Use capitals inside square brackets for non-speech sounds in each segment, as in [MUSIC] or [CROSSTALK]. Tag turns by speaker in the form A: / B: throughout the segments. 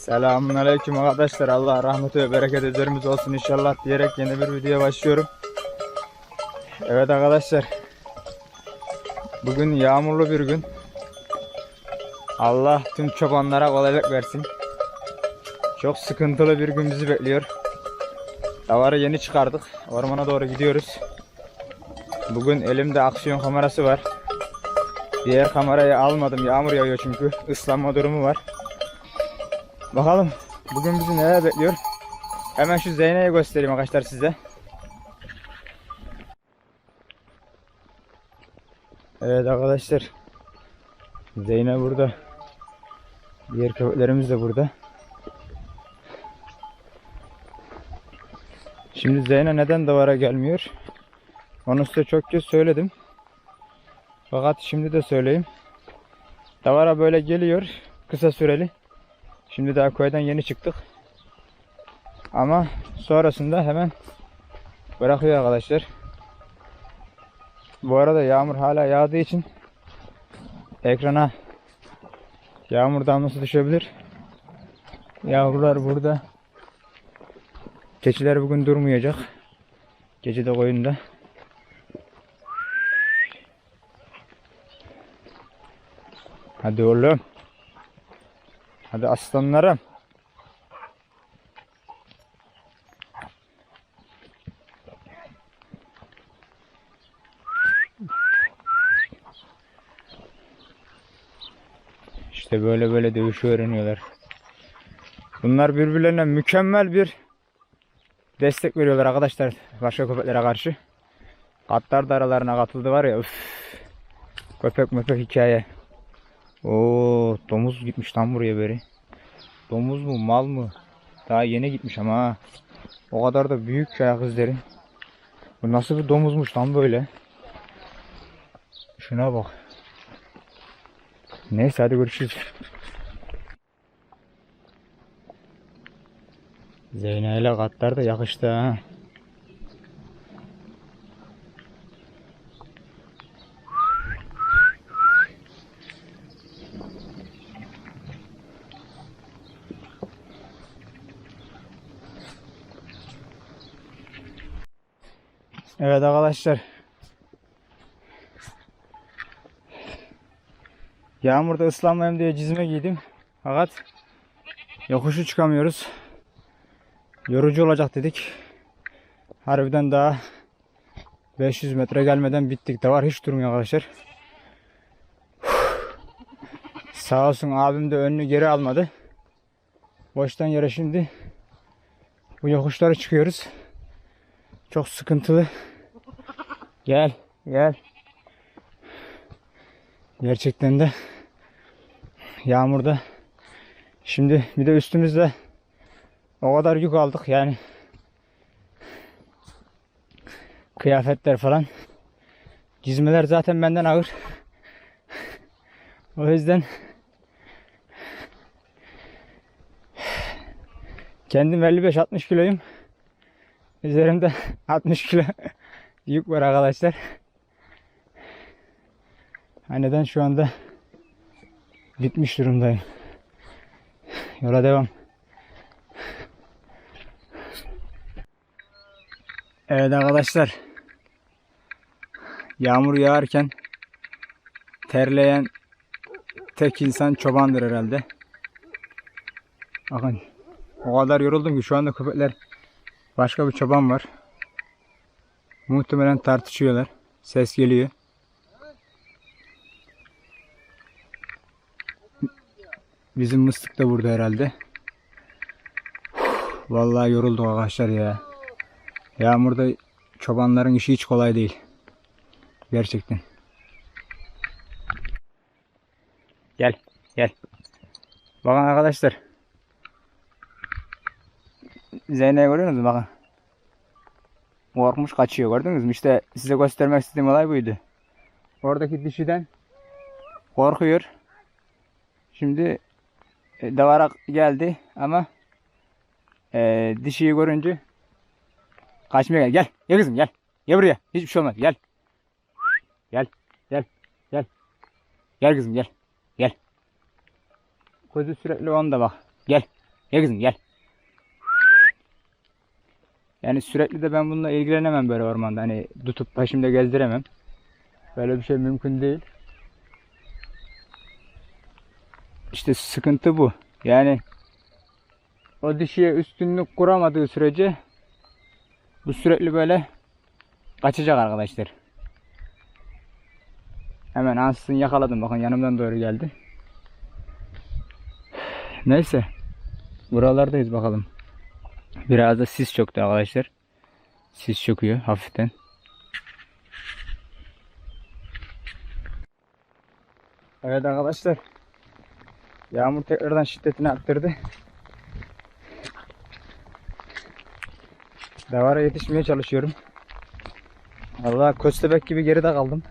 A: Selamun aleyküm arkadaşlar. Allah rahmeti ve bereket üzerimiz olsun inşallah diyerek yeni bir videoya başlıyorum. Evet arkadaşlar. Bugün yağmurlu bir gün. Allah tüm çobanlara kolaylık versin. Çok sıkıntılı bir gün bizi bekliyor. Davarı yeni çıkardık. Ormana doğru gidiyoruz. Bugün elimde aksiyon kamerası var. Diğer kamerayı almadım. Yağmur yağıyor çünkü. Islanma durumu var. Bakalım bugün bizi neler bekliyor. Hemen şu Zeyne'yi göstereyim arkadaşlar size. Evet arkadaşlar. Zeyne burada. Diğer köpeklerimiz de burada. Şimdi Zeyne neden davara gelmiyor? Onu size çok kez söyledim. Fakat şimdi de söyleyeyim. Davara böyle geliyor. Kısa süreli. Şimdi daha köyden yeni çıktık. Ama sonrasında hemen bırakıyor arkadaşlar. Bu arada yağmur hala yağdığı için ekrana yağmur damlası düşebilir. Yavrular burada. Keçiler bugün durmayacak. Gece de koyunda. Hadi oğlum. Hadi aslanlarım. İşte böyle böyle dövüşü öğreniyorlar. Bunlar birbirlerine mükemmel bir destek veriyorlar arkadaşlar başka köpeklere karşı. Katlar da aralarına katıldı var ya üf. Köpek möpek hikaye. Oo domuz gitmiş tam buraya beri. Domuz mu mal mı? Daha yeni gitmiş ama ha. O kadar da büyük ayak izleri. Bu nasıl bir domuzmuş lan böyle. Şuna bak. Neyse hadi görüşürüz. Zeyna ile katlar da yakıştı ha. Evet arkadaşlar. Yağmurda ıslanmayayım diye cizme giydim. Fakat yokuşu çıkamıyoruz. Yorucu olacak dedik. Harbiden daha 500 metre gelmeden bittik de var. Hiç durmuyor arkadaşlar. Sağ olsun abim de önünü geri almadı. Boştan yere şimdi bu yokuşları çıkıyoruz. Çok sıkıntılı. Gel, gel. Gerçekten de yağmurda. Şimdi bir de üstümüzde o kadar yük aldık yani. Kıyafetler falan. Cizmeler zaten benden ağır. O yüzden kendim 55-60 kiloyum. Üzerimde 60 kilo yük var arkadaşlar. Neden şu anda bitmiş durumdayım. Yola devam. Evet arkadaşlar. Yağmur yağarken terleyen tek insan çobandır herhalde. Bakın o kadar yoruldum ki şu anda köpekler başka bir çoban var. Muhtemelen tartışıyorlar. Ses geliyor. Bizim mıstık da burada herhalde. Vallahi yorulduk arkadaşlar ya. Yağmurda çobanların işi hiç kolay değil. Gerçekten. Gel, gel. Bakın arkadaşlar. Zeynep'i görüyor musunuz? Bakın. Korkmuş kaçıyor gördünüz mü? İşte size göstermek istediğim olay buydu. Oradaki dişiden korkuyor. Şimdi e, davarak geldi ama e, dişiyi görünce kaçmaya gel. Gel. Gel kızım gel. Gel buraya. Hiçbir şey olmaz. Gel. Gel. Gel. Gel. Gel kızım gel. Gel. Gözü sürekli onda bak. Gel. Gel kızım gel. Yani sürekli de ben bununla ilgilenemem böyle ormanda. Hani tutup başımda gezdiremem. Böyle bir şey mümkün değil. İşte sıkıntı bu. Yani o dişiye üstünlük kuramadığı sürece bu sürekli böyle kaçacak arkadaşlar. Hemen ansızın yakaladım. Bakın yanımdan doğru geldi. [SIGHS] Neyse. Buralardayız bakalım. Biraz da sis çöktü arkadaşlar. Sis çöküyor hafiften. Evet arkadaşlar. Yağmur tekrardan şiddetini arttırdı. Davara yetişmeye çalışıyorum. Allah köstebek gibi geride kaldım.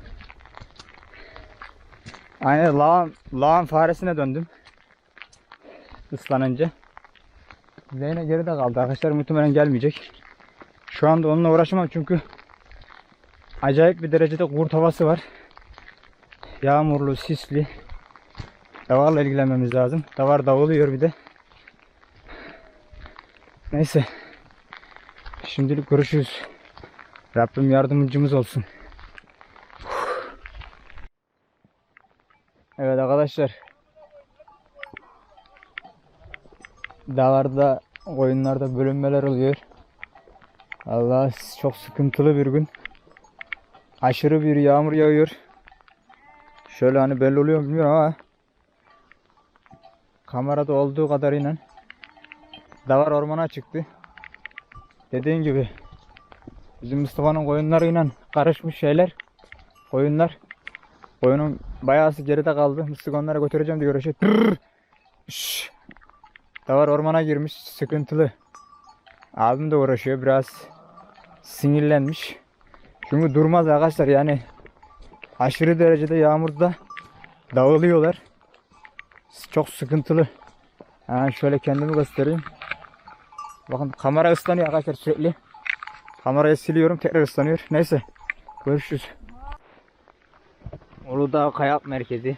A: Aynen lağım, lağım faresine döndüm. Islanınca. Zeyne geride kaldı. Arkadaşlar muhtemelen gelmeyecek. Şu anda onunla uğraşamam çünkü acayip bir derecede kurt havası var. Yağmurlu, sisli. Davarla ilgilenmemiz lazım. Davar davuluyor bir de. Neyse. Şimdilik görüşürüz. Rabbim yardımcımız olsun. Evet arkadaşlar. Dağlarda, koyunlarda bölünmeler oluyor. Allah çok sıkıntılı bir gün. Aşırı bir yağmur yağıyor. Şöyle hani belli oluyor bilmiyorum ama kamerada olduğu kadarıyla davar ormana çıktı. Dediğin gibi bizim Mustafa'nın koyunlarıyla karışmış şeyler. Koyunlar. Koyunun bayağısı geride kaldı. Mıstık onlara götüreceğim diye uğraşıyor. Tırrrr. Şşş. Davar ormana girmiş. Sıkıntılı. Abim de uğraşıyor. Biraz sinirlenmiş. Çünkü durmaz arkadaşlar yani. Aşırı derecede yağmurda dağılıyorlar. Çok sıkıntılı. Ha, şöyle kendimi göstereyim. Bakın kamera ıslanıyor arkadaşlar sürekli. Kamerayı siliyorum tekrar ıslanıyor. Neyse. Görüşürüz. Uludağ Kayak Merkezi.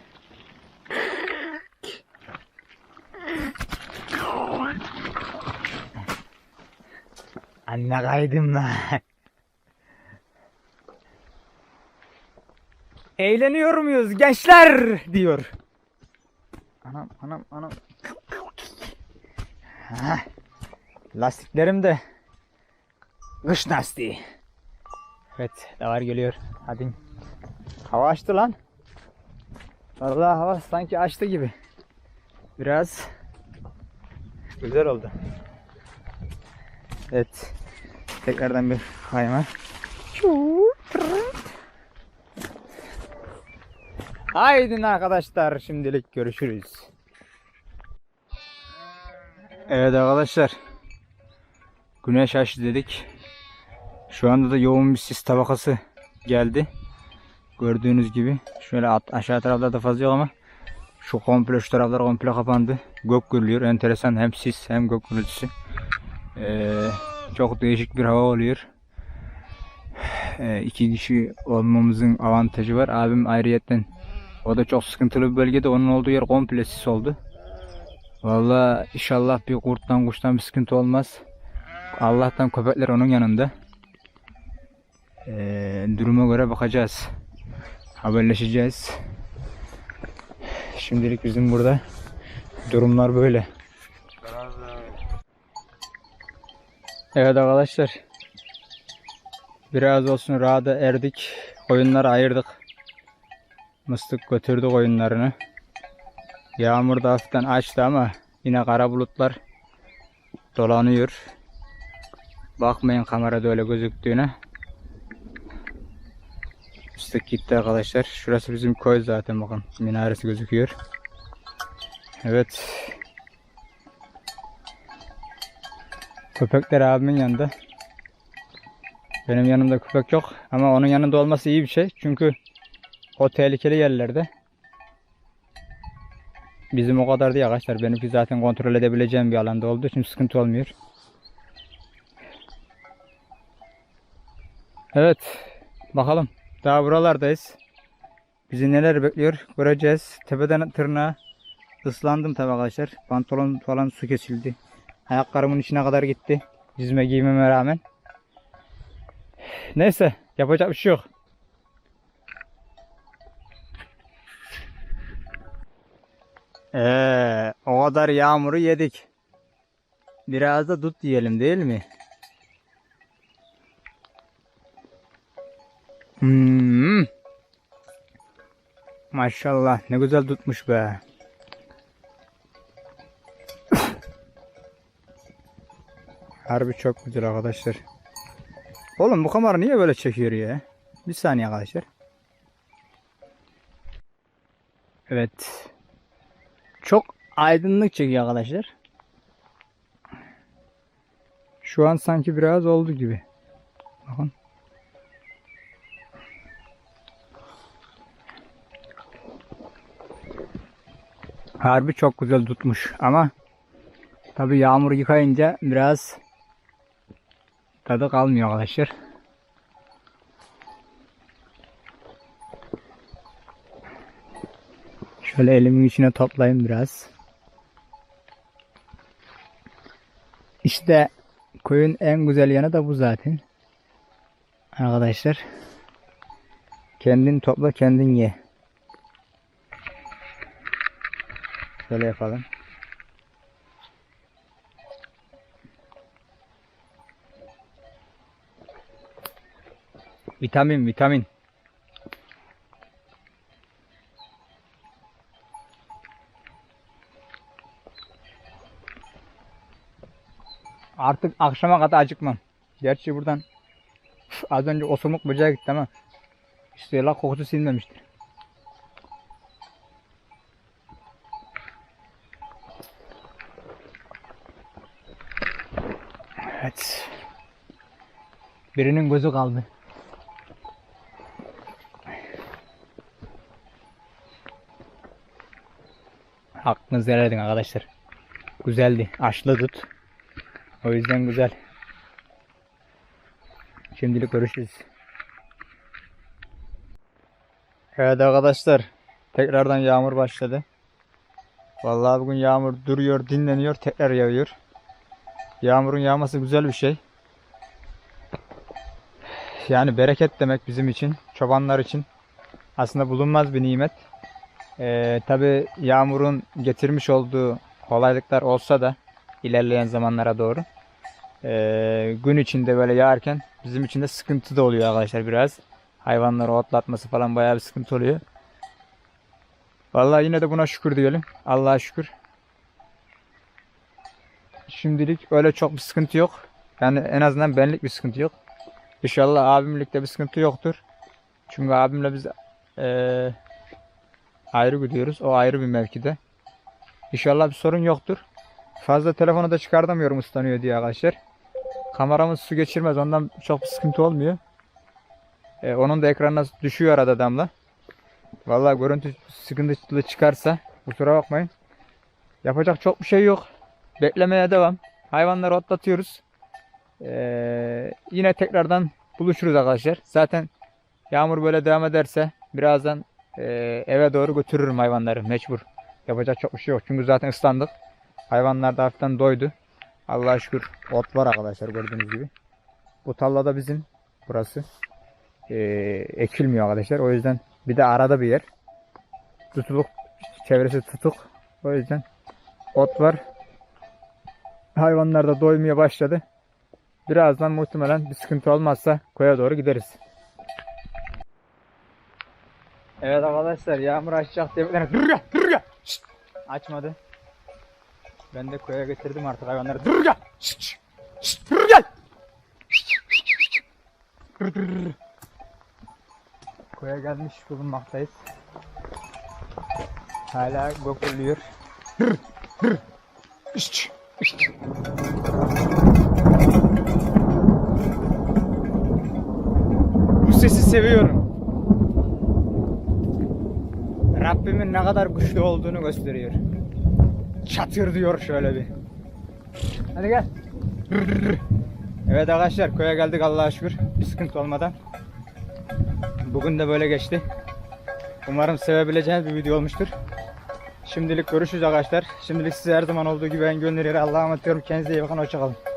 A: Anne kaydım lan. Eğleniyor muyuz gençler diyor. Anam anam anam. Ha. Lastiklerim de kış lastiği. Evet davar geliyor. Hadi. Hava açtı lan. Vallahi hava sanki açtı gibi. Biraz güzel oldu. Evet. Tekrardan bir kayma. Haydi arkadaşlar şimdilik görüşürüz. Evet arkadaşlar. Güneş açtı dedik. Şu anda da yoğun bir sis tabakası geldi. Gördüğünüz gibi. Şöyle at, aşağı taraflarda fazla yok ama şu komple şu taraflar komple kapandı. Gök gürlüyor. Enteresan hem sis hem gök gürültüsü. Ee, çok değişik bir hava oluyor. Ee, iki kişi olmamızın avantajı var. Abim ayrıyetten o da çok sıkıntılı bir bölgede. Onun olduğu yer komple sis oldu. Valla inşallah bir kurttan kuştan bir sıkıntı olmaz. Allah'tan köpekler onun yanında. Ee, duruma göre bakacağız. Haberleşeceğiz. Şimdilik bizim burada durumlar böyle. Evet arkadaşlar. Biraz olsun rahata erdik. Koyunları ayırdık. Mıstık götürdü koyunlarını. Yağmur da hafiften açtı ama yine kara bulutlar dolanıyor. Bakmayın kamerada öyle gözüktüğüne. Mıstık gitti arkadaşlar. Şurası bizim koy zaten bakın. Minaresi gözüküyor. Evet. Köpekler abimin yanında. Benim yanımda köpek yok. Ama onun yanında olması iyi bir şey. Çünkü o tehlikeli yerlerde. Bizim o kadar değil arkadaşlar. Benimki zaten kontrol edebileceğim bir alanda olduğu için sıkıntı olmuyor. Evet. Bakalım. Daha buralardayız. Bizi neler bekliyor göreceğiz. Tepeden tırnağa ıslandım tabi arkadaşlar. Pantolon falan su kesildi. Ayaklarımın içine kadar gitti. Yüzme giymeme rağmen. Neyse yapacak bir şey yok. Ee, o kadar yağmuru yedik. Biraz da dut yiyelim değil mi? Hmm. Maşallah ne güzel tutmuş be. Harbi çok güzel arkadaşlar. Oğlum bu kamera niye böyle çekiyor ya? Bir saniye arkadaşlar. Evet. Çok aydınlık çekiyor arkadaşlar. Şu an sanki biraz oldu gibi. Bakın. Harbi çok güzel tutmuş ama tabi yağmur yıkayınca biraz tadı kalmıyor arkadaşlar. Şöyle elimin içine toplayayım biraz. İşte koyun en güzel yanı da bu zaten. Arkadaşlar. Kendin topla kendin ye. Şöyle yapalım. Vitamin, vitamin. Artık akşama kadar acıkmam. Gerçi buradan [LAUGHS] az önce osuruk böceğe gitti ama istiyorlar kokusu silmemiştir. Evet. Birinin gözü kaldı. Hakkınızı helal edin arkadaşlar. Güzeldi. Aşlı tut. O yüzden güzel. Şimdilik görüşürüz. Evet arkadaşlar. Tekrardan yağmur başladı. Vallahi bugün yağmur duruyor, dinleniyor, tekrar yağıyor. Yağmurun yağması güzel bir şey. Yani bereket demek bizim için, çobanlar için. Aslında bulunmaz bir nimet. Ee, Tabi yağmurun getirmiş olduğu kolaylıklar olsa da ilerleyen zamanlara doğru. Ee, gün içinde böyle yağarken bizim için de sıkıntı da oluyor arkadaşlar biraz. Hayvanları otlatması falan bayağı bir sıkıntı oluyor. Vallahi yine de buna şükür diyelim. Allah'a şükür. Şimdilik öyle çok bir sıkıntı yok. Yani en azından benlik bir sıkıntı yok. İnşallah abimlikte bir sıkıntı yoktur. Çünkü abimle biz eee, ayrı gidiyoruz. O ayrı bir mevkide. İnşallah bir sorun yoktur. Fazla telefonu da çıkartamıyorum ıslanıyor diye arkadaşlar. Kameramız su geçirmez. Ondan çok bir sıkıntı olmuyor. Ee, onun da ekranına düşüyor arada damla. Vallahi görüntü sıkıntılı çıkarsa kusura bakmayın. Yapacak çok bir şey yok. Beklemeye devam. Hayvanları otlatıyoruz. Ee, yine tekrardan buluşuruz arkadaşlar. Zaten yağmur böyle devam ederse birazdan e, eve doğru götürürüm hayvanları mecbur. Yapacak çok bir şey yok. Çünkü zaten ıslandık. Hayvanlar da hafiften doydu. Allah'a şükür ot var arkadaşlar gördüğünüz gibi. Bu tallada bizim burası. Ee, ekilmiyor arkadaşlar. O yüzden bir de arada bir yer. Tutuluk çevresi tutuk. O yüzden ot var. Hayvanlar da doymaya başladı. Birazdan muhtemelen bir sıkıntı olmazsa koya doğru gideriz. Evet arkadaşlar yağmur açacak diye ya. Şşt! Açmadı. Ben de koya getirdim artık hayvanları. Dur ya. Şşt! Koya gelmiş bulunmaktayız. Hala! Şşt! Bu sesi seviyorum. Rabbimin ne kadar güçlü olduğunu gösteriyor. Çatır diyor şöyle bir. Hadi gel. Evet arkadaşlar köye geldik Allah'a şükür. Bir sıkıntı olmadan. Bugün de böyle geçti. Umarım sevebileceğiniz bir video olmuştur. Şimdilik görüşürüz arkadaşlar. Şimdilik size her zaman olduğu gibi ben gönderiyorum. Allah'a olun. Kendinize iyi bakın. Hoşçakalın.